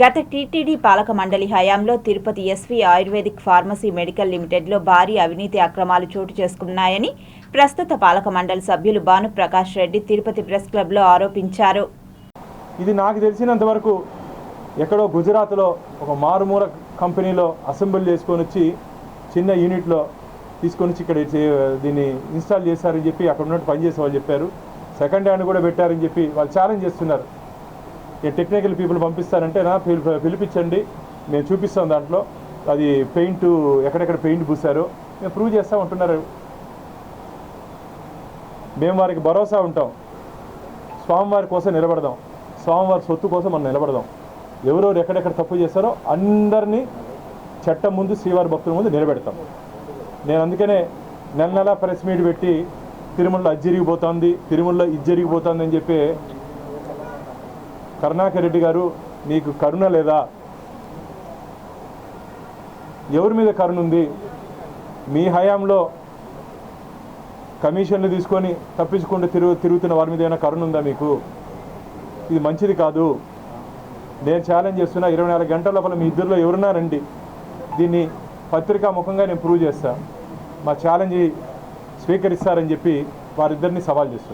గత టీటీడీ పాలక మండలి హయాంలో Tirupati SV ayurvedic pharmacy medical లిమిటెడ్లో భారీ అవినీతి అక్రమాలు చోటు చేసుకున్నాయని ప్రస్తుత పాలక మండలి సభ్యులు భానుప్రకాష్ రెడ్డి తిరుపతి ప్రెస్ క్లబ్లో ఆరోపించారు. ఇది నాకు తెలిసినంత వరకు ఎక్కడో గుజరాత్లో ఒక మారుమూల కంపెనీలో అసెంబ్లీ చేసుకొని వచ్చి చిన్న యూనిట్లో తీసుకొని వచ్చి ఇక్కడ చే- దీన్ని ఇన్స్టాల్ చేశారని చెప్పి అక్కడ ఉన్నట్టు పనిచేసే వాళ్ళు చెప్పారు. సెకండ్ హ్యాండ్ కూడా పెట్టారని చెప్పి వాళ్ళు ఛాలెంజ్ చేస్తున్నారు. టెక్నికల్ పీపుల్ పంపిస్తారంటే నా పిలి- పిలిపించండి మేము చూపిస్తాం దాంట్లో. అది పెయింట్ ఎక్కడెక్కడ పెయింట్ పూసారో మేము ప్రూవ్ చేస్తూ ఉంటున్నారు. మేము వారికి భరోసా ఉంటాం. స్వామివారి కోసం నిలబడదాం. స్వామివారి సొత్తు కోసం మనం నిలబడదాం. ఎవరెవరు ఎక్కడెక్కడ తప్పు చేస్తారో అందరినీ చట్టం ముందు శ్రీవారి భక్తుల ముందు నిలబెడతాం. నేను అందుకనే నెల నెలా ప్రెస్ మీట్ పెట్టి తిరుమలలో అది జరిగిపోతుంది తిరుమలలో ఇది జరిగిపోతుంది అని చెప్పి కరుణాకర్ రెడ్డి గారు మీకు కరుణ లేదా? ఎవరి మీద కరుణ ఉంది? మీ హయాంలో కమిషన్లు తీసుకొని తప్పించుకుంటూ తిరుగు తిరుగుతున్న వారి మీద ఏమైనా కరుణ ఉందా మీకు? ఇది మంచిది కాదు. నేను ఛాలెంజ్ చేస్తున్నా ఇరవై నాలుగు గంటల లోపల మీ ఇద్దరిలో ఎవరున్నారండి దీన్ని పత్రికా ముఖంగా నేను ప్రూవ్ చేస్తా. మా ఛాలెంజ్ స్వీకరిస్తారని చెప్పి వారిద్దరిని సవాల్ చేస్తున్నాను